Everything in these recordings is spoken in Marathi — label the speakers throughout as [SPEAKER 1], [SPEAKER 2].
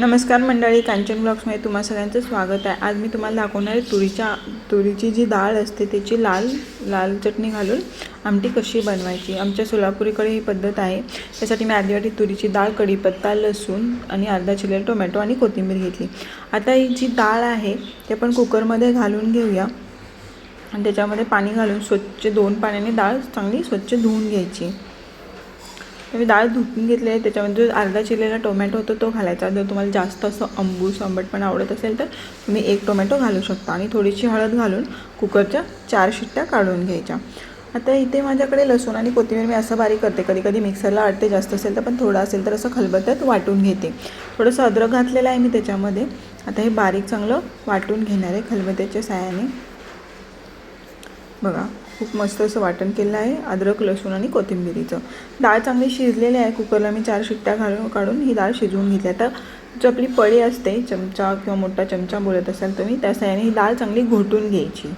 [SPEAKER 1] नमस्कार मंडळी कांचन ब्लॉग्समध्ये तुम्हा सगळ्यांचं स्वागत आहे. आज मी तुम्हाला दाखवणार आहे तुरीच्या तुरीची जी डाळ असते त्याची लाल लाल चटणी घालून आमटी कशी बनवायची. आमच्या सोलापुरीकडे ही पद्धत आहे. त्यासाठी मी आधी वाटी तुरीची डाळ कढीपत्ता लसूण आणि अर्धा चिले टोमॅटो आणि कोथिंबीर घेतली. आता ही जी डाळ आहे ते आपण कुकरमध्ये घालून घेऊया. आणि त्याच्यामध्ये पाणी घालून स्वच्छ दोन पाण्याने डाळ चांगली स्वच्छ धुवून घ्यायची. मी डाळ धुतून घेतली आहे त्याच्यामध्ये जो अर्धा चिरलेला टोमॅटो होतो तो घालायचा. जर तुम्हाला जास्त असं आंबूस आंबट पण आवडत असेल तर तुम्ही एक टोमॅटो घालू शकता आणि थोडीशी हळद घालून कुकरच्या चार शिट्ट्या काढून घ्यायच्या. आता इथे माझ्याकडे लसूण आणि कोथिंबीर मी असं बारीक करते. कधी कधी मिक्सरला अडते जास्त असेल तर पण थोडं असेल तर असं खलबत्त्यात वाटून घेते. थोडंसं अद्रक घातलेलं आहे मी त्याच्यामध्ये. आता हे बारीक चांगलं वाटून घेणार आहे खलबत्त्याच्या साह्याने बघा. खूप मस्त असं वाटण केलं आहे अद्रक लसूण आणि कोथिंबिरीचं. डाळ चांगली शिजलेली आहे कुकरला मी चार शिट्ट्या घालून काढून ही डाळ शिजवून घेतली. आता जो आपली पळी असते चमचा किंवा मोठा चमचा बोलत असाल तुम्ही त्या साह्याने ही डाळ चांगली घोटून घ्यायची.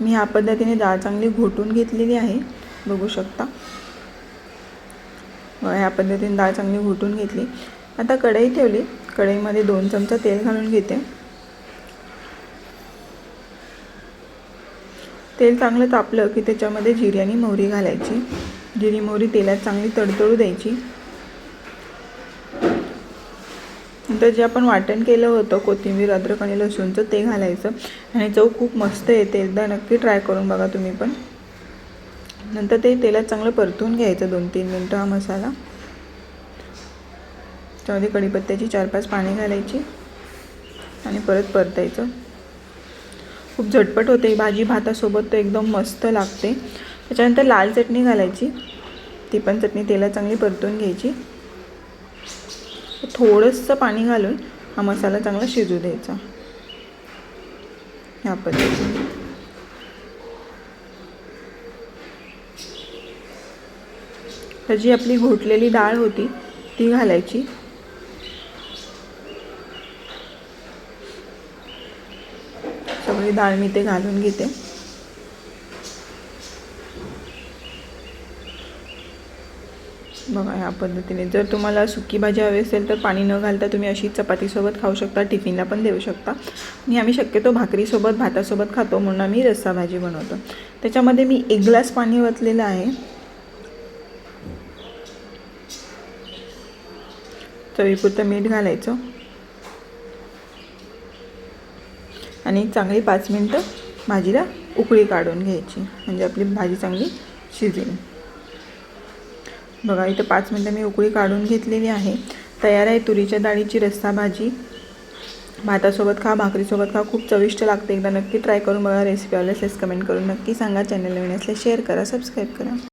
[SPEAKER 1] मी ह्या पद्धतीने डाळ चांगली घोटून घेतलेली आहे बघू शकता. ह्या पद्धतीने डाळ चांगली घोटून घेतली. आता कढई ठेवली. कढईमध्ये दोन चमचा तेल घालून घेते. तेल चांगलं तापलं की त्याच्यामध्ये जिरी आणि मोहरी घालायची. जिरी मोहरी तेलात चांगली तडतडू द्यायची. नंतर जे आपण वाटण केलं होतं कोथिंबीर अद्रक आणि लसूणचं ते घालायचं. आणि चव खूप मस्त येते. एकदा नक्की ट्राय करून बघा तुम्ही पण. नंतर ते तेलात चांगलं परतून घ्यायचं दोन तीन मिनटं हा मसाला. त्यामध्ये कढीपत्त्याची चार पाच पाणी घालायची. आणि परत परतायचं. खूप झटपट होते. भाजी भातासोबत तर एकदम मस्त लागते. त्याच्यानंतर लाल चटणी घालायची. ती पण चटणी तेला चांगली परतून घ्यायची. थोडंसं पाणी घालून हा मसाला चांगला शिजू द्यायचा. ह्या पद्धतीने. तर जी आपली घोटलेली डाळ होती ती घालायची. सगळी डाळ मी ते घालून घेते. बघा ह्या पद्धतीने. जर तुम्हाला सुकी भाजी हवी असेल तर पाणी न घालता तुम्ही अशी चपातीसोबत खाऊ शकता टिफिनला पण देऊ शकता. आणि आम्ही शक्यतो भाकरीसोबत भातासोबत खातो म्हणून आम्ही रस्सा भाजी बनवतो. त्याच्यामध्ये मी एक ग्लास पाणी ओतलेलं आहे. चवीपुरतं मीठ घालायचं. आणि चांगली पाच मिनटं भाजीला उकळी काढून घ्यायची. म्हणजे आपली भाजी चांगली शिजेल. बघा इथं पाच मिनटं मी उकळी काढून घेतलेली आहे. तयार आहे तुरीच्या डाळीची रस्सा भाजी. भातासोबत खा भाकरीसोबत खा. खूप चविष्ट लागते. एकदा नक्की ट्राय करून बघा. रेसिपी आवडल्यास कमेंट करून नक्की सांगा. चॅनल नवीन असल्यास शेअर करा सबस्क्राईब करा.